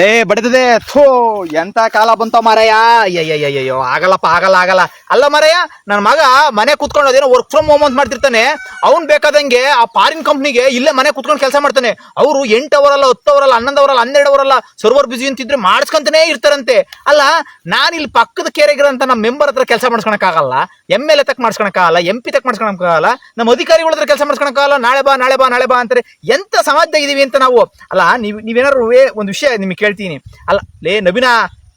ಏ, ಬಡದದೆ, ಥೋ, ಎಂತ ಕಾಲ ಬಂತ ಮಾರಯ್ಯ? ಅಯ್ಯಯ್ಯಯ್ಯೋ ಆಗಲ್ಲಪ್ಪ, ಆಗಲ್ಲ ಆಗಲ್ಲ. ಅಲ್ಲ ಮಾರಯ್ಯ ನನ್ನ ಮಗ ಮನೆ ಕುತ್ಕೊಂಡು ಅದೇನೋ ವರ್ಕ್ ಫ್ರಮ್ ಹೋಮ್ ಅಂತ ಮಾಡ್ತಿರ್ತಾನೆ. ಅವ್ನ್ ಬೇಕಾದಂಗೆ ಆ ಫಾರಿನ್ ಕಂಪ್ನಿಗೆ ಇಲ್ಲೇ ಮನೆ ಕುತ್ಕೊಂಡು ಕೆಲಸ ಮಾಡ್ತಾನೆ. ಅವರು ಎಂಟು ಅವರಲ್ಲ ಹತ್ತು ಅವರಲ್ಲ ಹನ್ನೊಂದು ಅವರಲ್ಲ ಹನ್ನೆರಡು ಅವರಲ್ಲ ಸರ್ವರ್ ಬಿಜಿ ಅಂತಿದ್ರೆ ಮಾಡಿಸ್ಕೊಂತಾನೆ ಇರ್ತಾರಂತೆ. ಅಲ್ಲ, ನಾನು ಇಲ್ಲಿ ಪಕ್ಕದ ಕೇರೆಗಿರಂತ ನಮ್ಮ ಮೆಂಬರ್ ಹತ್ರ ಕೆಲಸ ಮಾಡ್ಸ್ಕೊಳಕ್ಕಾಗಲ್ಲ ಎಂ ಎಲ್ ಎ ತಕ್ ಮಾಡ್ಸ್ಕೊಳಕ್ಕಾಗಲ್ಲ ಎಂ ಪಿ ತಕ್ ಮಾಡ್ಸ್ಕೊಳಕ್ಕಾಗಲ್ಲ ನಮ್ಮ ಅಧಿಕಾರಿಗಳ ಹತ್ರ ಕೆಲಸ ಮಾಡ್ಸ್ಕೊಳಕ್ಕಾಗಲ್ಲ ನಾಳೆ ಬಾ ನಾಳೆ ಬಾ ನಾಳೆ ಬಾ ಅಂತಾರೆ. ಎಂತ ಸಮಾಜದಾಗ ಇದೀವಿ ಅಂತ ನಾವು? ಅಲ್ಲ, ನೀವು, ನೀವೇನಾದ್ರು ಒಂದು ವಿಷಯ ನಿಮಗೆ ಕೇಳ್ತೀನಿ. ಅಲ್ಲ, ಲೇ ನವೀನ,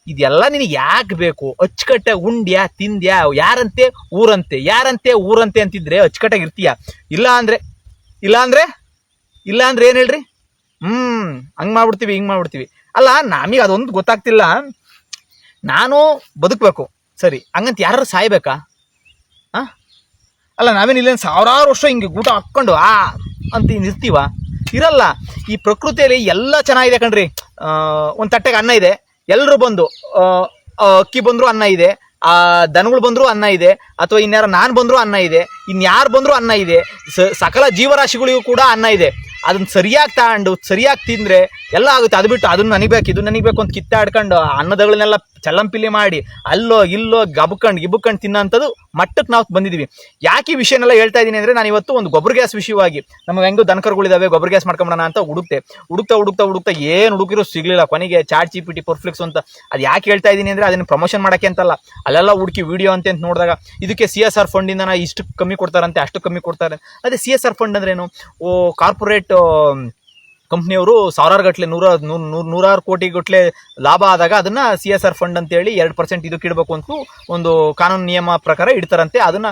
ಇದೆಲ್ಲ ನಿನಗೆ ಯಾಕೆ ಬೇಕು? ಅಚ್ಚುಕಟ್ಟೆ ಉಂಡ್ಯಾ, ತಿಂದ್ಯಾ, ಯಾರಂತೆ, ಊರಂತೆ ಯಾರಂತೆ, ಊರಂತೆ ಅಂತಿದ್ರೆ ಅಚ್ಚುಕಟ್ಟಾಗಿ ಇರ್ತೀಯ? ಇಲ್ಲ ಅಂದರೆ ಇಲ್ಲ ಅಂದರೆ, ಇಲ್ಲ ಅಂದ್ರೆ ಏನು ಹೇಳ್ರಿ? ಹ್ಮ್, ಹಂಗೆ ಮಾಡ್ಬಿಡ್ತೀವಿ, ಹಿಂಗೆ ಮಾಡ್ಬಿಡ್ತೀವಿ. ಅಲ್ಲ, ನಮಗೆ ಅದೊಂದು ಗೊತ್ತಾಗ್ತಿಲ್ಲ. ನಾನು ಬದುಕಬೇಕು. ಸರಿ, ಹಂಗಂತ ಯಾರು ಸಾಯ್ಬೇಕಾ? ಹಾಂ ಅಲ್ಲ, ನಾವೇನು ಇಲ್ಲೇನು ಸಾವಿರಾರು ವರ್ಷ ಹಿಂಗೆ ಊಟ ಹಾಕ್ಕೊಂಡು, ಆ, ಅಂತ ಇರ್ತೀವ? ಇರಲ್ಲ, ಈ ಪ್ರಕೃತಿಯಲ್ಲಿ ಎಲ್ಲ ಚೆನ್ನಾಗಿದೆ ಕಣ್ರಿ. ಒಂದು ತಟ್ಟೆಗೆ ಅನ್ನ ಇದೆ. ಎಲ್ಲರೂ ಬಂದು ಅಕ್ಕಿ ಬಂದ್ರು ಅನ್ನ ಇದೆ, ಆ, ದನಗಳು ಬಂದ್ರು ಅನ್ನ ಇದೆ, ಅಥವಾ ಇನ್ಯಾರ ನಾನು ಬಂದ್ರು ಅನ್ನ ಇದೆ ಇನ್ಯಾರು ಬಂದ್ರು ಅನ್ನ ಇದೆ ಸಕಲ ಜೀವರಾಶಿಗಳಿಗೂ ಕೂಡ ಅನ್ನ ಇದೆ. ಅದನ್ನ ಸರಿಯಾಗಿ ತಗೊಂಡು, ಸರಿಯಾಗಿ ತಿಂದ್ರೆ ಎಲ್ಲ ಆಗುತ್ತೆ. ಅದು ಬಿಟ್ಟು ಅದನ್ನ ನನಗ್ಬೇಕು ಇದು ನನಗ್ಬೇಕು ಅಂತ ಕಿತ್ತಾಡ್ಕೊಂಡು ಅನ್ನದಗಳನ್ನೆಲ್ಲ ಚಲ್ಲಂಪಿಲ್ಲಿ ಮಾಡಿ, ಅಲ್ಲೋ, ಇಲ್ಲೋ, ಗಬ್ಕಂಡು, ಗಿಬ್ಕಂಡು ತಿನ್ನೋಂಥದ್ದು ಮಟ್ಟಕ್ಕೆ ನಾವು ಬಂದಿದ್ದೀವಿ ಯಾಕೆ ಈ ವಿಷಯನೆಲ್ಲ ಹೇಳ್ತಾ ಇದ್ದೀನಿ ಅಂದರೆ ನಾನು ಇವತ್ತು ಒಂದು ಗೊಬ್ಬರ ಗ್ಯಾಸ್ ವಿಷಯವಾಗಿ ನಮಗೆ ಹೆಂಗೋ ದನಕರುಗಳಿದಾವೆ, ಗೊಬ್ಬರ ಗ್ಯಾಸ್ ಮಾಡ್ಕೊಂಬೋಣ ಅಂತ ಹುಡುಕ್ತೆ. ಹುಡುಕ್ತಾ ಹುಡುಕ್ತಾ ಹುಡುಕ್ತಾ ಏನು ಹುಡುಕಿರೋ ಸಿಗಲಿಲ್ಲ. ಕೊನೆಗೆ ಚಾಟ್ ಜಿ ಪಿ ಟಿ ಪರ್ಫ್ಲೆಕ್ಸ್ ಅಂತ ಅದು ಯಾಕೆ ಹೇಳ್ತಾ ಇದ್ದೀನಿ ಅಂದರೆ ಅದನ್ನು ಪ್ರಮೋಷನ್ ಮಾಡೋಕ್ಕೆ ಅಂತಲ್ಲ. ಅಲ್ಲೆಲ್ಲ ಹುಡುಕಿ ವಿಡಿಯೋ ಅಂತ ನೋಡಿದಾಗ ಇದಕ್ಕೆ ಸಿ ಎಸ್ ಆರ್ ಫಂಡಿಂದ ಇಷ್ಟು ಕಮ್ಮಿ ಕೊಡ್ತಾರಂತೆ, ಅಷ್ಟು ಕಮ್ಮಿ ಕೊಡ್ತಾರೆ. ಅದೇ ಸಿ ಎಸ್ ಆರ್ ಫಂಡ್ ಅಂದ್ರೇನು? ಓ, ಕಾರ್ಪೊರೇಟ್ ಕಂಪ್ನಿಯವರು ಸಾವಿರಾರು ಗಟ್ಟಲೆ ನೂರ ನೂರ್ ನೂರ್- ನೂರಾರು ಕೋಟಿ ಗಟ್ಟಲೆ ಲಾಭ ಆದಾಗ ಅದನ್ನ ಸಿ ಎಸ್ ಆರ್ ಫಂಡ್ ಅಂತೇಳಿ ಎರಡು ಪರ್ಸೆಂಟ್ ಇದಕ್ಕೆ ಇಡಬೇಕು ಅಂತ ಒಂದು ಕಾನೂನು ನಿಯಮ ಪ್ರಕಾರ ಇಡ್ತಾರಂತೆ. ಅದನ್ನ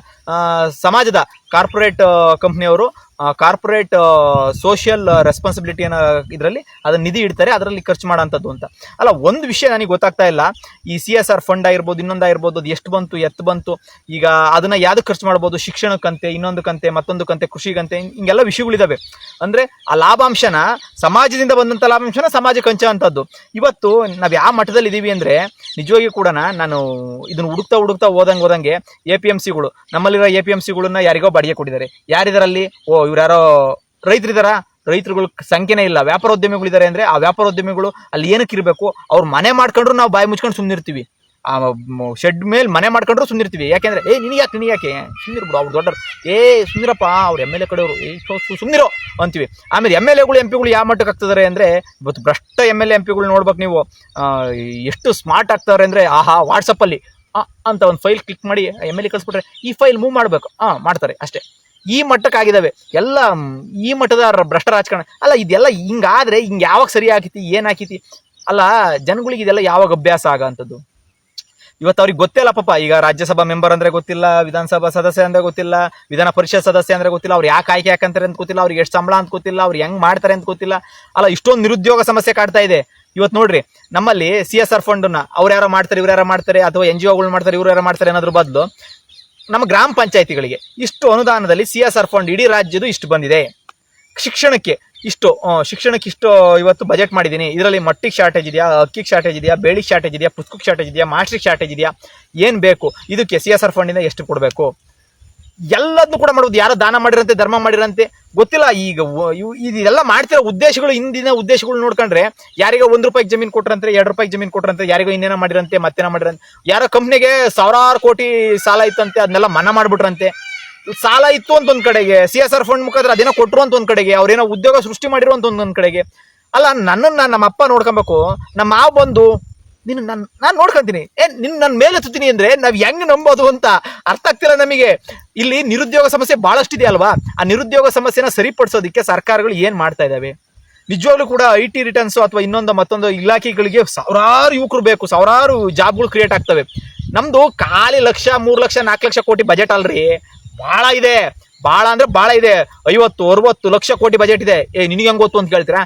ಸಮಾಜದ ಕಾರ್ಪೊರೇಟ್ ಕಂಪ್ನಿಯವರು ಕಾರ್ಪೊರೇಟ್ ಸೋಷಿಯಲ್ ರೆಸ್ಪಾನ್ಸಿಬಿಲಿಟಿ ಅನ್ನೋ ಇದರಲ್ಲಿ ಅದನ್ನು ನಿಧಿ ಇಡ್ತಾರೆ, ಅದರಲ್ಲಿ ಖರ್ಚು ಮಾಡೋಂಥದ್ದು ಅಂತ. ಅಲ್ಲ, ಒಂದು ವಿಷಯ ನನಗೆ ಗೊತ್ತಾಗ್ತಾ ಇಲ್ಲ. ಈ ಸಿ ಎಸ್ ಆರ್ ಫಂಡ್ ಆಗಿರ್ಬೋದು, ಇನ್ನೊಂದು ಆಗಿರ್ಬೋದು, ಅದು ಎಷ್ಟು ಬಂತು ಎತ್ತು ಬಂತು, ಈಗ ಅದನ್ನ ಯಾವ್ದು ಖರ್ಚು ಮಾಡ್ಬೋದು, ಶಿಕ್ಷಣಕ್ಕಂತೆ ಇನ್ನೊಂದು ಕಂತೆ ಮತ್ತೊಂದು ಕಂತೆ ಕೃಷಿಗಂತೆ, ಹಿಂಗೆಲ್ಲ ವಿಷಯಗಳಿದ್ದಾವೆ ಅಂದ್ರೆ ಆ ಲಾಭಾಂಶನ ಸಮಾಜದಿಂದ ಬಂದಂಥ ಲಾಭಾಂಶನ ಸಮಾಜಕ್ಕೆ ಹಂಚೋಂಥದ್ದು ಇವತ್ತು ನಾವು ಯಾವ ಮಟ್ಟದಲ್ಲಿ ಇದ್ದೀವಿ ಅಂದರೆ, ನಿಜವಾಗಿ ಕೂಡ ನಾನು ಇದನ್ನು ಹುಡುಕ್ತಾ ಹುಡುಕ್ತಾ ಹೋದಂಗೆ ಹೋದಂಗೆ ಎ ಪಿ ಎಂ ಸಿಗಳು ನಮ್ಮಲ್ಲಿರೋ ಎ ಪಿ ಎಂ ಸಿಗಳನ್ನ ಯಾರಿಗೋ ಬಾಡಿಗೆ ಕೊಟ್ಟಿದ್ದಾರೆ. ಯಾರಿದರಲ್ಲಿ? ಓ ಇವ್ರ್ಯಾರೋ ರೈತರಿದಾರ, ರೈತರುಗಳ ಸಂಖ್ಯೆನೇ ಇಲ್ಲ. ವ್ಯಾಪಾರೋದ್ಯಮಿಗಳಿದ್ದಾರೆ ಅಂದ್ರೆ ಆ ವ್ಯಾಪಾರೋದ್ಯಮಿಗಳು ಅಲ್ಲಿ ಏನಕ್ಕೆ ಇರಬೇಕು? ಅವ್ರು ಮನೆ ಮಾಡ್ಕೊಂಡ್ರು ನಾವು ಬಾಯಿ ಮುಚ್ಕೊಂಡು ಸುಮ್ಮನಿರ್ತೀವಿ ಆ ಶೆಡ್ ಮೇಲೆ ಮನೆ ಮಾಡ್ಕೊಂಡ್ರು ಸುಮ್ಮನಿರ್ತೀವಿ ಯಾಕೆಂದ್ರೆ, ಏ, ನಿನಗೆ ಯಾಕೆ ನಿನಗೆ ಯಾಕೆ? ಸುಮ್ಮನಿರು ಬಿಡು, ಅವ್ರು ದೊಡ್ಡರು ಏ ಸುಂದಿರಪ್ಪ ಅವ್ರು ಎಂ ಎಲ್ ಎ ಕಡೆಯವರು. ಏ ಅಂತೀವಿ. ಆಮೇಲೆ ಎಂ ಎಲ್ ಎಗಳು, ಎಂ ಪಿಗಳು ಯಾವ ಮಟ್ಟಕ್ಕೆ ಆಗ್ತಿದ್ದಾರೆ ಅಂದ್ರೆ, ಇವತ್ತು ಭ್ರಷ್ಟ ಎಂ ಎಲ್ ಎ, ಎಂ ಪಿಗಳು ನೋಡ್ಬೇಕು ನೀವು. ಎಷ್ಟು ಸ್ಮಾರ್ಟ್ ಆಗ್ತಾರೆ ಅಂದ್ರೆ, ಆಹಾ ವಾಟ್ಸಪ್ಪಲ್ಲಿ ಅಂತ ಒಂದು ಫೈಲ್ ಕ್ಲಿಕ್ ಮಾಡಿ ಎಂ ಎಲ್ ಎ ಕಳಿಸ್ಬಿಟ್ರೆ ಈ ಫೈಲ್ ಮೂವ್ ಮಾಡಬೇಕು. ಹಾಂ ಮಾಡ್ತಾರೆ ಅಷ್ಟೇ. ಈ ಮಟ್ಟಕ್ಕೆ ಆಗಿದಾವೆ ಎಲ್ಲ ಈ ಮಟ್ಟದ ಭ್ರಷ್ಟ ರಾಜಕಾರಣ. ಅಲ್ಲ, ಇದೆಲ್ಲ ಹಿಂಗಾದ್ರೆ ಹಿಂಗೆ ಯಾವಾಗ ಸರಿ ಆಕೈತಿ, ಏನ್ ಆಕೈತಿ? ಅಲ್ಲ, ಜನಗಳಿಗೆ ಇದೆಲ್ಲ ಯಾವಾಗ ಅಭ್ಯಾಸ ಆಗಂಥದ್ದು ಇವತ್ತು ಅವ್ರಿಗೆ ಗೊತ್ತಿಲ್ಲ ಪಾಪ, ಈಗ ರಾಜ್ಯಸಭಾ ಮೆಂಬರ್ ಅಂದ್ರೆ ಗೊತ್ತಿಲ್ಲ, ವಿಧಾನಸಭಾ ಸದಸ್ಯ ಅಂದ್ರೆ ಗೊತ್ತಿಲ್ಲ, ವಿಧಾನ ಪರಿಷತ್ ಸದಸ್ಯ ಅಂದ್ರೆ ಗೊತ್ತಿಲ್ಲ, ಅವ್ರು ಯಾಕೆ ಆಯ್ಕೆ ಹಾಕಂತಾರೆ ಅಂತ ಗೊತ್ತಿಲ್ಲ, ಅವ್ರಿಗೆ ಎಷ್ಟು ಸಂಬಳ ಅಂತ ಗೊತ್ತಿಲ್ಲ, ಅವ್ರು ಹೆಂಗ್ ಮಾಡ್ತಾರೆ ಅಂತ ಗೊತ್ತಿಲ್ಲ. ಅಲ್ಲ, ಇಷ್ಟೊಂದು ನಿರುದ್ಯೋಗ ಸಮಸ್ಯೆ ಕಾಡ್ತಾ ಇದೆ. ಇವತ್ತು ನೋಡ್ರಿ, ನಮ್ಮಲ್ಲಿ ಸಿ ಎಸ್ ಆರ್ ಫಂಡ್ ಅವ್ರು ಯಾರೋ ಮಾಡ್ತಾರೆ, ಇವ್ರು ಯಾರೋ ಮಾಡ್ತಾರೆ, ಅಥವಾ ಎನ್ ಜಿ ಒಗಳು ಮಾಡ್ತಾರೆ, ಇವ್ರು ಯಾರೋ ಮಾಡ್ತಾರೆ ಅನ್ನೋದ್ರ ಬದಲು ನಮ್ಮ ಗ್ರಾಮ ಪಂಚಾಯತಿಗಳಿಗೆ ಇಷ್ಟು ಅನುದಾನದಲ್ಲಿ ಸಿ ಎಸ್ ಆರ್ ಫಂಡ್ ಇಡೀ ರಾಜ್ಯದ ಇಷ್ಟು ಬಂದಿದೆ. ಶಿಕ್ಷಣಕ್ಕೆ ಇಷ್ಟು ಶಿಕ್ಷಣಕ್ಕೆ ಇಷ್ಟು ಇವತ್ತು ಬಜೆಟ್ ಮಾಡಿದ್ದೀನಿ. ಇದರಲ್ಲಿ ಮಟ್ಟಿಗೆ ಶಾರ್ಟೇಜ್ ಇದೆಯಾ, ಅಕ್ಕಿಗೆ ಶಾರ್ಟೇಜ್ ಇದೆಯಾ, ಬೇಳಿಗೆ ಶಾರ್ಟೇಜ್ ಇದೆಯಾ, ಪುಸ್ತಕಕ್ಕೆ ಶಾರ್ಟೇಜ್ ಇದೆಯಾ ಮಾಸ್ಟ್ರಿಗೆ ಶಾರ್ಟೇಜ್ ಇದೆಯಾ, ಏನು ಬೇಕು? ಇದಕ್ಕೆ ಸಿ ಎಸ್ ಆರ್ ಫಂಡಿಂದ ಎಷ್ಟು ಕೊಡಬೇಕು? ಎಲ್ಲದನ್ನು ಕೂಡ ಮಾಡೋದು ಯಾರೋ ದಾನ ಮಾಡಿರಂತೆ, ಧರ್ಮ ಮಾಡಿರಂತೆ ಗೊತ್ತಿಲ್ಲ. ಈಗ ಇದೆಲ್ಲ ಮಾಡ್ತಿರೋ ಉದ್ದೇಶಗಳು, ಹಿಂದಿನ ಉದ್ದೇಶಗಳು ನೋಡ್ಕೊಂಡ್ರೆ ಯಾರಿಗೋ ಒಂದು ರೂಪಾಯಿ ಜಮೀನು ಕೊಟ್ರಂತೆ, ಎರಡು ರೂಪಾಯಿ ಜಮೀನ್ ಕೊಟ್ರಂತೆ, ಯಾರಿಗೋ ಇನ್ನೇನೋ ಮಾಡಿರಂತೆ, ಮತ್ತೇನೋ ಮಾಡಿರಂತೆ, ಯಾರೋ ಕಂಪ್ನಿಗೆ ಸಾವಿರಾರು ಕೋಟಿ ಸಾಲ ಇತ್ತಂತೆ, ಅದನ್ನೆಲ್ಲ ಮನ್ನಾ ಮಾಡ್ಬಿಟ್ರಂತೆ. ಸಾಲ ಇತ್ತು ಅಂತ ಒಂದು ಕಡೆಗೆ, ಸಿ ಎಸ್ ಆರ್ ಫಂಡ್ ಮುಖಾಂತರ ಅದೇನೋ ಕೊಟ್ಟರು ಅಂತ ಒಂದು ಕಡೆಗೆ, ಅವ್ರೇನೋ ಉದ್ಯೋಗ ಸೃಷ್ಟಿ ಮಾಡಿರೋ ಅಂತ ಒಂದೊಂದ್ ಕಡೆಗೆ. ಅಲ್ಲ ನನ್ನನ್ನು ನಮ್ಮ ಅಪ್ಪ ನೋಡ್ಕೊಬೇಕು, ನಮ್ಮ ಮಾವ ಬಂದು ನೀನು ನನ್, ನಾನು ನೋಡ್ಕೊಂತೀನಿ. ಏ, ನಿನ್ ನನ್ನ ಮೇಲೆ ಎತ್ತುತ್ತೀನಿ ಅಂದ್ರೆ ನಾವ್ ಹೆಂಗ್ ನಂಬೋದು ಅಂತ ಅರ್ಥ ಆಗ್ತಿಲ್ಲ ನಮಗೆ. ಇಲ್ಲಿ ನಿರುದ್ಯೋಗ ಸಮಸ್ಯೆ ಬಹಳಷ್ಟಿದೆ ಅಲ್ವಾ? ಆ ನಿರುದ್ಯೋಗ ಸಮಸ್ಯೆನ ಸರಿಪಡಿಸೋದಕ್ಕೆ ಸರ್ಕಾರಗಳು ಏನ್ ಮಾಡ್ತಾ ಇದಾವೆ? ನಿಜವಾಗ್ಲೂ ಕೂಡ ಐ ಟಿ ರಿಟರ್ನ್ಸ್ ಅಥವಾ ಇನ್ನೊಂದು ಮತ್ತೊಂದು ಇಲಾಖೆಗಳಿಗೆ ಸಾವಿರಾರು ಯುವಕರು ಬೇಕು. ಸಾವಿರಾರು ಜಾಬ್ಗಳು ಕ್ರಿಯೇಟ್ ಆಗ್ತವೆ. ನಮ್ದು ಖಾಲಿ ಲಕ್ಷ, ಮೂರ್ ಲಕ್ಷ, ನಾಲ್ಕು ಲಕ್ಷ ಕೋಟಿ ಬಜೆಟ್ ಅಲ್ರಿ. ಬಹಳ ಇದೆ. ಬಹಳ ಅಂದ್ರೆ ಬಹಳ ಇದೆ. ಐವತ್ತು, ಅರವತ್ತು ಲಕ್ಷ ಕೋಟಿ ಬಜೆಟ್ ಇದೆ. ಏ, ನಿನಗೆ ಹೆಂಗ್ ಗೊತ್ತು ಅಂತ ಕೇಳ್ತೀರಾ?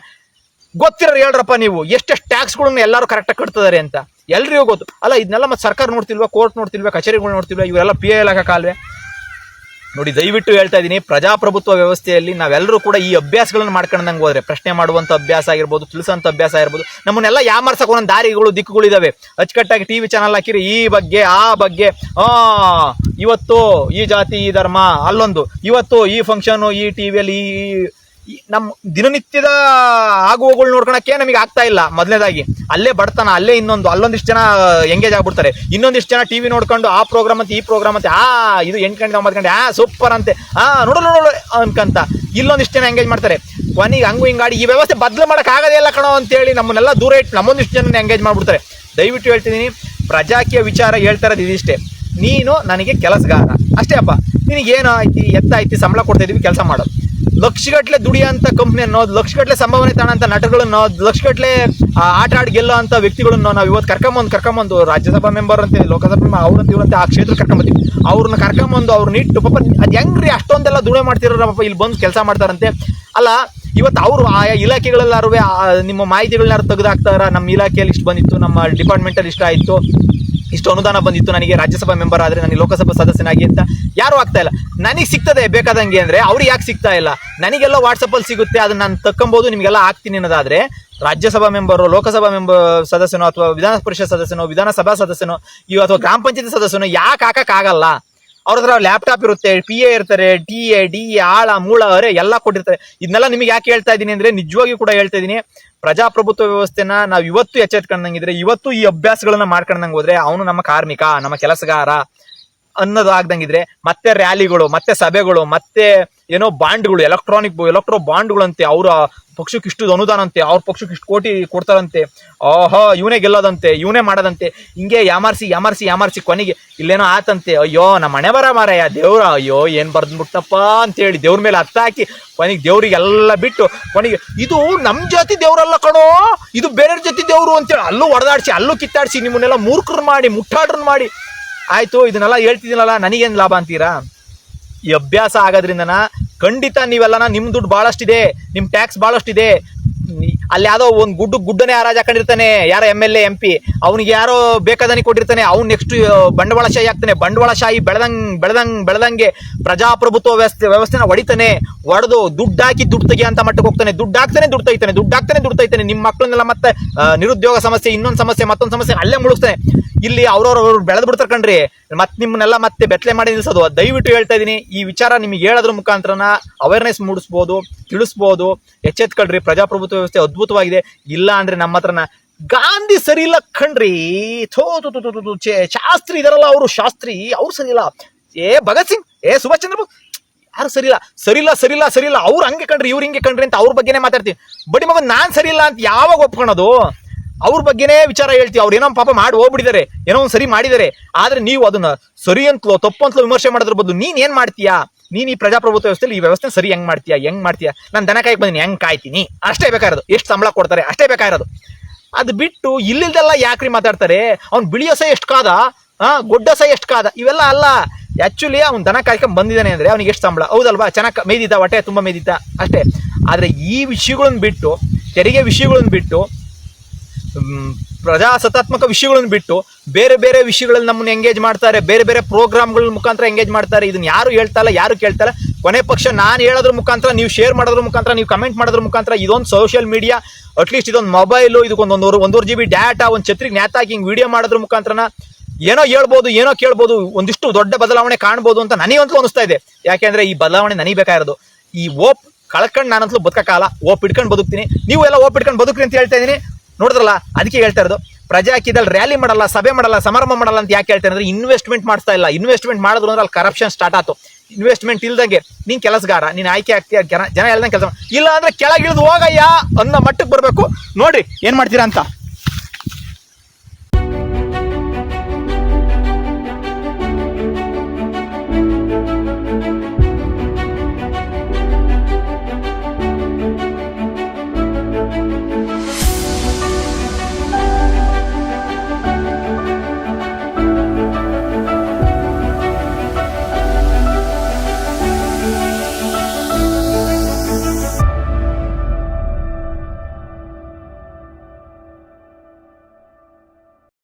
ಗೊತ್ತಿರೋರು ಹೇಳ್ರಪ್ಪ ನೀವು, ಎಷ್ಟೆಷ್ಟು ಟ್ಯಾಕ್ಸ್ಗಳನ್ನ ಎಲ್ಲರೂ ಕರೆಕ್ಟಾಗಿ ಕಟ್ತಿದ್ದಾರೆ ಅಂತ. ಎಲ್ರಿಗೂ ಗೊತ್ತು. ಅಲ್ಲ, ಇದನ್ನೆಲ್ಲ ಮತ್ತೆ ಸರ್ಕಾರ ನೋಡ್ತಿಲ್ವಾ ಕೋರ್ಟ್ ನೋಡ್ತಿಲ್ವಾ, ಕಚೇರಿಗಳು ನೋಡ್ತಿಲ್ವಾ, ಇವರೆಲ್ಲ ಪಿ ಎಲ್ ಕಾಲ್ವೆ ನೋಡಿ, ದಯವಿಟ್ಟು ಹೇಳ್ತಾ ಇದ್ದೀನಿ, ಪ್ರಜಾಪ್ರಭುತ್ವ ವ್ಯವಸ್ಥೆಯಲ್ಲಿ ನಾವೆಲ್ಲರೂ ಕೂಡ ಈ ಅಭ್ಯಾಸಗಳನ್ನು ಮಾಡ್ಕೊಂಡಂಗೆ ಹೋದ್ರೆ, ಪ್ರಶ್ನೆ ಮಾಡುವಂಥ ಅಭ್ಯಾಸ ಆಗಿರ್ಬೋದು ತಿಳಿಸೋಂಥ ಅಭ್ಯಾಸ ಆಗಿರ್ಬೋದು, ನಮ್ಮನ್ನೆಲ್ಲ ಯಾಮರ್ಸಕ್ ಒಂದೊಂದು ದಾರಿಗಳು, ದಿಕ್ಕುಗಳು ಇದಾವೆ. ಟಿ ವಿ ಚಾನಲ್ ಹಾಕಿರಿ, ಈ ಬಗ್ಗೆ, ಆ ಬಗ್ಗೆ, ಆ, ಇವತ್ತು ಈ ಜಾತಿ, ಈ ಧರ್ಮ, ಅಲ್ಲೊಂದು. ಇವತ್ತು ಈ ಫಂಕ್ಷನು ಈ ಟಿವಿಯಲ್ಲಿ ವಿಯಲ್ಲಿ ಈ ನಮ್ಮ ದಿನನಿತ್ಯದ ಆಗುವಗಳು ನೋಡ್ಕೊಳಕ್ಕೆ ನಮಗೆ ಆಗ್ತಾ ಇಲ್ಲ. ಮೊದಲನೇದಾಗಿ, ಅಲ್ಲೇ ಬಡತನ, ಅಲ್ಲೇ ಇನ್ನೊಂದು, ಅಲ್ಲೊಂದಿಷ್ಟು ಜನ ಎಂಗೇಜ್ ಆಗ್ಬಿಡ್ತಾರೆ. ಇನ್ನೊಂದಿಷ್ಟು ಜನ ಟಿವಿ ನೋಡ್ಕೊಂಡು, ಆ ಪ್ರೋಗ್ರಾಮ್ ಅಂತ, ಈ ಪ್ರೋಗ್ರಾಮ್ ಅಂತ, ಆ, ಇದು ಎಂಟು ಗಂಟೆ, ಒಂಬತ್ತು ಗಂಟೆ, ಆ ಸೂಪರ್ ಅಂತೆ. ಆ, ನೋಡು ನೋಡು ಅನ್ಕಂತ. ಇಲ್ಲೊಂದಿಷ್ಟು ಜನ ಎಂಗೇಜ್ ಮಾಡ್ತಾರೆ. ಕೊನೆಗೆ ಹಂಗು ಹಿಂಗಾಡಿ ಈ ವ್ಯವಸ್ಥೆ ಬದಲು ಮಾಡಕ್ ಆಗೋದೇ ಇಲ್ಲ ಕಣೋ ಅಂತೇಳಿ ನಮ್ಮನ್ನೆಲ್ಲ ದೂರ ಇಟ್ಟು ನಮ್ಮೊಂದಿಷ್ಟು ಜನ ಎಂಗೇಜ್ ಮಾಡ್ಬಿಡ್ತಾರೆ. ದಯವಿಟ್ಟು ಹೇಳ್ತಿದ್ದೀನಿ, ಪ್ರಜಾಕೀಯ ವಿಚಾರ ಹೇಳ್ತಾ ಇರೋದು ಇದಿಷ್ಟೇ. ನೀನು ನನಗೆ ಕೆಲಸಗಾರ. ಅಷ್ಟೇ ಅಪ್ಪ ನಿನಗೇನು ಆಯ್ತು ಎತ್ತ ಐತಿ ಸಂಬಳ ಕೊಡ್ತಾ ಇದೀವಿ, ಕೆಲಸ ಮಾಡು. ಲಕ್ಷಗಟ್ಲೆ ಅಂತ ಕಂಪ್ನಿ ಅನ್ನೋದು ಲಕ್ಷಗಟ್ಲೆ ಸಂಭಾವನೆ ತಾಣಂತ ನಟಗಳನ್ನ ಲಕ್ಷಗಟ್ಲೆ ಆಟ ಆಡಿ ಗೆಲ್ಲೋ ಅಂತ ವ್ಯಕ್ತಿಗಳನ್ನ ನಾವು ಇವತ್ತು ಕರ್ಕೊಂಬಂದು ಕರ್ಕೊಂಬಂದು ರಾಜ್ಯಸಭಾ ಮೆಂಬರ್ ಅಂತ ಲೋಕಸಭಾ ಅವ್ರಂತ ಇವ್ರಂತೆ ಆ ಕ್ಷೇತ್ರ ಕರ್ಕೊಂಬತ್ತೀವಿ ಅವ್ರನ್ನ ಕರ್ಕೊಂಬಂದು ಅವ್ರನ್ನ ಇಟ್ಟು ಪಾಪ ಅದು ಹೆಂಗ್ರಿ ಅಷ್ಟೊಂದೆಲ್ಲ ದುಡಿಮೆ ಮಾಡ್ತಿರೋ ಪಾಪ, ಇಲ್ಲಿ ಬಂದು ಕೆಲಸ ಮಾಡ್ತಾರಂತೆ. ಅಲ್ಲ, ಇವತ್ತು ಅವರು ಆಯಾ ಇಲಾಖೆಗಳೆಲ್ಲಾರು ನಿಮ್ಮ ಮಾಹಿತಿಗಳನ್ನ ತೆಗೆದಾಕ್ತಾರ, ನಮ್ಮ ಇಲಾಖೆಯಲ್ಲಿ ಇಷ್ಟು ಬಂದಿತ್ತು, ನಮ್ಮ ಡಿಪಾರ್ಟ್ಮೆಂಟಲ್ಲಿ ಇಷ್ಟ ಆಯಿತು. ಇಷ್ಟು ಅನುದಾನ ಬಂದಿತ್ತು, ನನಗೆ ರಾಜ್ಯಸಭಾ ಮೆಂಬರ್ ಆದರೆ ನನಗೆ ಲೋಕಸಭಾ ಸದಸ್ಯನಾಗಿ ಅಂತ ಯಾರು ಆಗ್ತಾ ಇಲ್ಲ. ನನಗೆ ಸಿಗ್ತದೆ ಬೇಕಾದಂಗೆ ಅಂದರೆ ಅವ್ರಿಗೆ ಯಾಕೆ ಸಿಗ್ತಾ ಇಲ್ಲ? ನನಗೆಲ್ಲ ವಾಟ್ಸಪ್ಪಲ್ಲಿ ಸಿಗುತ್ತೆ, ಅದನ್ನ ನಾನು ತಕ್ಕೊಂಬೋದು, ನಿಮಗೆಲ್ಲ ಹಾಕ್ತೀನಿ ಅನ್ನೋದಾದರೆ ರಾಜ್ಯಸಭಾ ಮೆಂಬರು ಲೋಕಸಭಾ ಮೆಂಬರ್ ಸದಸ್ಯನೋ ಅಥವಾ ವಿಧಾನ ಪರಿಷತ್ ಸದಸ್ಯನೋ, ವಿಧಾನಸಭಾ ಸದಸ್ಯನೋ, ಇವು ಅಥವಾ ಗ್ರಾಮ ಪಂಚಾಯತಿ ಸದಸ್ಯನೋ ಯಾಕೆ ಹಾಕೋಕ್ಕಾಗಲ್ಲ? ಅವ್ರ ಹತ್ರ ಲ್ಯಾಪ್ಟಾಪ್ ಇರುತ್ತೆ ಪಿ ಎ ಇರ್ತಾರೆ ಟಿ ಎ ಡಿ ಎ ಆಳ, ಮೂಳ, ಅರೆ ಎಲ್ಲ ಕೊಟ್ಟಿರ್ತಾರೆ. ಇದನ್ನೆಲ್ಲ ನಿಮಗೆ ಯಾಕೆ ಹೇಳ್ತಾ ಇದ್ದೀನಿ ಅಂದರೆ ನಿಜವಾಗಿ ಕೂಡ ಹೇಳ್ತಾ ಇದ್ದೀನಿ. ಪ್ರಜಾಪ್ರಭುತ್ವ ವ್ಯವಸ್ಥೆನ ನಾವು ಇವತ್ತು ಎಚ್ಚೆತ್ಕೊಂಡಂಗಿದ್ರೆ, ಇವತ್ತು ಈ ಅಭ್ಯಾಸಗಳನ್ನ ಮಾಡ್ಕೊಂಡಂಗೆ ಹೋದ್ರೆ ಅವನು ನಮ್ಮ ಕಾರ್ಮಿಕ, ನಮ್ಮ ಕೆಲಸಗಾರ ಅನ್ನೋದು ಆಗ್ದಂಗಿದ್ರೆ ಮತ್ತೆ ರ್ಯಾಲಿಗಳು ಮತ್ತೆ ಸಭೆಗಳು, ಮತ್ತೆ ಏನೋ ಬಾಂಡ್ಗಳು ಎಲೆಕ್ಟ್ರಾನಿಕ್ ಎಲೆಕ್ಟ್ರೋ ಬಾಂಡ್ಗಳಂತೆ, ಅವರ ಪಕ್ಷಕ್ಕೆ ಇಷ್ಟು ಅನುದಾನ ಅಂತೆ ಅವ್ರ ಪಕ್ಷಕ್ಕೆ ಇಷ್ಟು ಕೋಟಿ ಕೊಡ್ತಾರಂತೆ. ಆಹಾ, ಇವನೇ ಗೆಲ್ಲೋದಂತೆ, ಇವನೇ ಮಾಡದಂತೆ. ಹಿಂಗೆ ಯಾಮಾರಿಸಿ ಯಾಮಾರಿಸಿ ಯಾಮಾರಿಸಿ ಕೊನೆಗೆ ಇಲ್ಲೇನೋ ಆತಂತೆ. ಅಯ್ಯೋ, ನಮ್ಮ ಮನೆ ಬರ ಮಾರಾಯ ದೇವ್ರ, ಅಯ್ಯೋ, ಏನ್ ಬರ್ದ್ಬಿಟ್ಟಪ್ಪ ಅಂತೇಳಿ ದೇವ್ರ ಮೇಲೆ ಹತ್ತ ಹಾಕಿ ಕೊನೆಗೆ ದೇವ್ರಿಗೆಲ್ಲ ಬಿಟ್ಟು ಕೊನೆಗೆ ಇದು ನಮ್ಮ ಜಾತಿ ದೇವ್ರಲ್ಲ ಕಣೋ, ಇದು ಬೇರೆ ಜಾತಿ ದೇವ್ರು ಅಂತೇಳಿ ಅಲ್ಲೂ ಹೊಡೆದಾಡ್ಸಿ ಅಲ್ಲೂ ಕಿತ್ತಾಡ್ಸಿ, ನಿಮ್ಮನ್ನೆಲ್ಲ ಮೂರ್ಖರು ಮಾಡಿ, ಮುಟ್ಟಾಡ್ರನ್ನ ಮಾಡಿ. ಆಯ್ತು, ಇದನ್ನೆಲ್ಲ ಹೇಳ್ತಿದ್ದೀನಲ್ಲ, ನನಗೇನು ಲಾಭ ಅಂತೀರಾ? ಈ ಅಭ್ಯಾಸ ಆಗೋದ್ರಿಂದನ ಖಂಡಿತ ನೀವೆಲ್ಲನ ನಿಮ್ಮ ದುಡ್ಡು ಭಾಳಷ್ಟಿದೆ ನಿಮ್ಮ ಟ್ಯಾಕ್ಸ್ ಭಾಳಷ್ಟಿದೆ ಅಲ್ಲಿ ಯಾವ್ದೋ ಒಂದು ಗುಡ್ಡು ಗುಡ್ಡನೆ ಹರಾಜ್ ಹಾಕೊಂಡಿರ್ತಾನೆ ಯಾರೋ M L A M P ಅವ್ನಿಗೆ ಯಾರೋ ಬೇಕಾದನಿ ಕೊಟ್ಟಿರ್ತಾನೆ, ಅವ್ನು ನೆಕ್ಸ್ಟ್ ಬಂಡವಾಳಶಾಹಿ ಆಗ್ತಾನೆ. ಬಂಡವಾಳಶಾಹಿ ಬೆಳೆದಂಗ್ ಬೆಳೆದಂಗ್, ಬೆಳೆದಂಗೆ ಪ್ರಜಾಪ್ರಭುತ್ವ ವ್ಯವಸ್ಥೆ, ವ್ಯವಸ್ಥೆನ ಹೊಡಿತಾನೆ, ಹೊಡೆದು ದುಡ್ಡು ಹಾಕಿ ದುಡ್ಡು ತೆಗಿ ಅಂತ ಮಟ್ಟಕ್ಕೆ ಹೋಗ್ತಾನೆ. ದುಡ್ಡು ಹಾಕ್ತಾನೆ, ದುಡ್ಡು ತೈತಾನೆ ದುಡ್ಡು ಹಾಕ್ತಾನೆ, ದುಡ್ಡು ತೈತಾನೆ ನಿಮ್ಮ ಮಕ್ಕಳನ್ನೆಲ್ಲ ಮತ್ತೆ ನಿರುದ್ಯೋಗ ಸಮಸ್ಯೆ, ಇನ್ನೊಂದು ಸಮಸ್ಯೆ, ಮತ್ತೊಂದು ಸಮಸ್ಯೆ ಅಲ್ಲೇ ಮುಳುಗ್ತಾನೆ. ಇಲ್ಲಿ ಅವ್ರವ್ರವ್ರು ಬೆಳೆದು ಬಿಡ್ತಾರೆ ಕಣ್ರಿ. ಮತ್ತೆ ನಿಮ್ಮನ್ನೆಲ್ಲ ಮತ್ತೆ ಬೆತ್ತಲೆ ಮಾಡಿ ನಿಲ್ಸೋದು. ದಯವಿಟ್ಟು ಹೇಳ್ತಾ ಇದೀನಿ, ಈ ವಿಚಾರ ನಿಮಗೆ ಹೇಳೋದ್ರ ಮುಖಾಂತರನ ಅವೇರ್ನೆಸ್ ಮೂಡಿಸ್ಬೋದು, ತಿಳಿಸ್ಬೋದು. ಎಚ್ಚೆತ್ಕೊಳ್ರಿ ಪ್ರಜಾಪ್ರಭುತ್ವ ವ್ಯವಸ್ಥೆ ಅದ್ಭುತವಾಗಿದೆ. ಇಲ್ಲ ಅಂದ್ರೆ ನಮ್ಮ ಹತ್ರನ ಗಾಂಧಿ ಸರಿ ಇಲ್ಲ ಕಣ್ರಿ. ಥೋ ಶಾಸ್ತ್ರಿ ಇದಾರಲ್ಲ ಅವರು, ಶಾಸ್ತ್ರಿ ಅವ್ರು ಸರಿ ಇಲ್ಲ. ಏ, ಭಗತ್ ಸಿಂಗ್, ಏ, ಸುಭಾಷ್ ಚಂದ್ರ ಬೋಸ್, ಯಾರು ಸರಿಯಿಲ್ಲ ಸರಿಯಿಲ್ಲ ಸರಿಯಿಲ್ಲ ಸರಿಯಿಲ್ಲ ಅವ್ರು ಹಂಗೆ ಕಣ್ರಿ, ಇವ್ರು ಹಿಂಗೆ ಕಣ್ರಿ ಅಂತ ಅವ್ರ ಬಗ್ಗೆನೇ ಮಾತಾಡ್ತೀವಿ. ಬಡಿ ಮಗ ನಾನ್ ಸರಿಯಿಲ್ಲ ಅಂತ ಯಾವಾಗ ಒಪ್ಕೊಳೋದು? ಅವ್ರ ಬಗ್ಗೆನೇ ವಿಚಾರ ಹೇಳ್ತೀವಿ. ಅವ್ರು ಏನೋ ಪಾಪ ಮಾಡಿ ಹೋಗ್ಬಿಟ್ಟಿದ್ದಾರೆ. ಏನೋ ಒಂದು ಸರಿ ಮಾಡಿದ್ದಾರೆ. ಆದ್ರೆ ನೀವು ಅದನ್ನ ಸರಿ ಅಂತಲೋ ತಪ್ಪು ಅಂತಲೋ ವಿಮರ್ಶೆ ಮಾಡೋದ್ರ ಬದಲು ನೀನ್ ಏನ್ ಮಾಡ್ತೀಯಾ? ನೀನ್ ಈ ಪ್ರಜಾಪ್ರಭುತ್ವ ವ್ಯವಸ್ಥೆಯಲ್ಲಿ ಈ ವ್ಯವಸ್ಥೆ ಸರಿ ಹೆಂಗ್ ಮಾಡ್ತೀಯಾ ಹೆಂಗ್ ಮಾಡ್ತೀಯಾ? ನಾನು ದನ ಕಾಯಕ್ಕೆ ಬಂದಿನಿ, ಹೆಂಗ್ ಕಾಯ್ತೀನಿ? ಅಷ್ಟೇ ಬೇಕಾಗಿರೋದು. ಎಷ್ಟು ಸಂಬಳ ಕೊಡ್ತಾರೆ, ಅಷ್ಟೇ ಬೇಕಾಗಿರೋದು. ಅದು ಬಿಟ್ಟು ಇಲ್ಲಿಲ್ದೆಲ್ಲ ಯಾಕ್ರಿ ಮಾತಾಡ್ತಾರೆ? ಅವ್ನು ಬಿಳಿಯಸ ಎಷ್ಟು ಕಾದ? ಹಾ ಗೊಡ್ಡಸ ಎಷ್ಟು ಕಾದ? ಇವೆಲ್ಲ ಅಲ್ಲ. ಆ್ಯಕ್ಚುಲಿ ಅವ್ನು ದನ ಕಾಯ್ಕೊಂಡು ಬಂದಿದ್ದಾನೆ ಅಂದ್ರೆ ಅವ್ನಿಗೆ ಎಷ್ಟು ಸಂಬಳ? ಹೌದಲ್ವಾ? ಚೆನ್ನಾಗಿ ಮೇದಿದ್ದ ಹೊಟ್ಟೆ, ತುಂಬಾ ಮೇದಿದ್ದ ಅಷ್ಟೇ. ಆದ್ರೆ ಈ ವಿಷಯಗಳನ್ನ ಬಿಟ್ಟು, ತೆರಿಗೆ ವಿಷಯಗಳನ್ನ ಬಿಟ್ಟು ಪ್ರಜಾಸತ್ತಾತ್ಮಕ ವಿಷಯಗಳನ್ನು ಬಿಟ್ಟು ಬೇರೆ ಬೇರೆ ವಿಷಯಗಳಲ್ಲಿ ನಮ್ಮನ್ನು ಎಂಗೇಜ್ ಮಾಡ್ತಾರೆ, ಬೇರೆ ಬೇರೆ ಪ್ರೋಗ್ರಾಮ್ಗಳ ಮುಖಾಂತರ ಎಂಗೇಜ್ ಮಾಡ್ತಾರೆ. ಇದನ್ನ ಯಾರು ಹೇಳ್ತಾ ಇಲ್ಲ, ಯಾರು ಕೇಳ್ತಾರೆ ಕೊನೆ ಪಕ್ಷ ನಾನು ಹೇಳೋದ್ರ ಮುಖಾಂತರ, ನೀವು ಶೇರ್ ಮಾಡೋದ್ರ ಮುಖಾಂತರ, ನೀವು ಕಮೆಂಟ್ ಮಾಡೋದ್ರ ಮುಖಾಂತರ ಇದೊಂದು ಸೋಷಿಯಲ್ ಮೀಡಿಯಾ ಅಟ್ಲೀಸ್ಟ್ ಇದೊಂದು ಮೊಬೈಲು ಇದಕ್ಕೊಂದು ಒಂದೂವರೆ ಒಂದೂವರೆ ಜಿ ಬಿ ಡ್ಯಾಟಾ ಒಂದು ಛತ್ರಿಗೆ ನ್ಯಾತಾಕಿ ಹಿಂಗೆ ವಿಡಿಯೋ ಮಾಡೋದ್ರ ಮುಖಾಂತರ ಏನೋ ಹೇಳ್ಬೋದು, ಏನೋ ಕೇಳ್ಬೋದು, ಒಂದಿಷ್ಟು ದೊಡ್ಡ ಬದಲಾವಣೆ ಕಾಣ್ಬೋದು ಅಂತ ನನಗಂತೂ ಅನಿಸ್ತಾ ಇದೆ. ಯಾಕೆಂದ್ರೆ ಈ ಬದಲಾವಣೆ ನನಗೆ ಬೇಕಾಗಿರೋದು ಈ ಓಪ್ ಕಳ್ಕೊಂಡು ನಾನಂತಲೂ ಬದುಕಕ್ಕಾಗಲ್ಲ ಓಪ್ ಇಟ್ಕೊಂಡು ಬದುಕ್ತೀನಿ. ನೀವು ಎಲ್ಲ ಓಪ್ ಇಟ್ಕೊಂಡು ಬದುಕ್ರಿ ಅಂತ ಹೇಳ್ತಾ ಇದೀನಿ ನೋಡಿದ್ರಲ್ಲ? ಅದಕ್ಕೆ ಹೇಳ್ತಾ ಇರೋದು, ಪ್ರಜಾ ರ್ಯಾಲಿ ಮಾಡಲ್ಲ, ಸಭೆ ಮಾಡಲ್ಲ, ಸಮಾರಂಭ ಮಾಡಲ್ಲ ಅಂತ ಯಾಕೆ ಹೇಳ್ತಾರೆ ಅಂದ್ರೆ ಇನ್ವೆಸ್ಟ್ಮೆಂಟ್ ಮಾಡ್ತಾ ಇಲ್ಲ. ಇನ್ವೆಸ್ಟ್ಮೆಂಟ್ ಮಾಡಿದ್ರು ಅಂದ್ರೆ ಅಲ್ಲಿ ಕರಪ್ಷನ್ ಸ್ಟಾರ್ಟ್ ಆಯ್ತು ಇನ್ವೆಸ್ಟ್ಮೆಂಟ್ ಇಲ್ದಂಗೆ, ನೀನ್ ಕೆಲಸಗಾರ, ನೀನ್ ಆಯ್ಕೆ ಆಗ್ತೀಯ, ಜನ ಜನ ಹೇಳ್ದಂಗೆ ಕೆಲಸ ಇಲ್ಲ ಅಂದ್ರೆ ಕೆಳಗಿಳಿದು ಹೋಗಯ್ಯ ಅನ್ನೋ ಮಟ್ಟಕ್ಕೆ ಬರಬೇಕು. ನೋಡ್ರಿ ಏನ್ ಮಾಡ್ತೀರಾ ಅಂತ.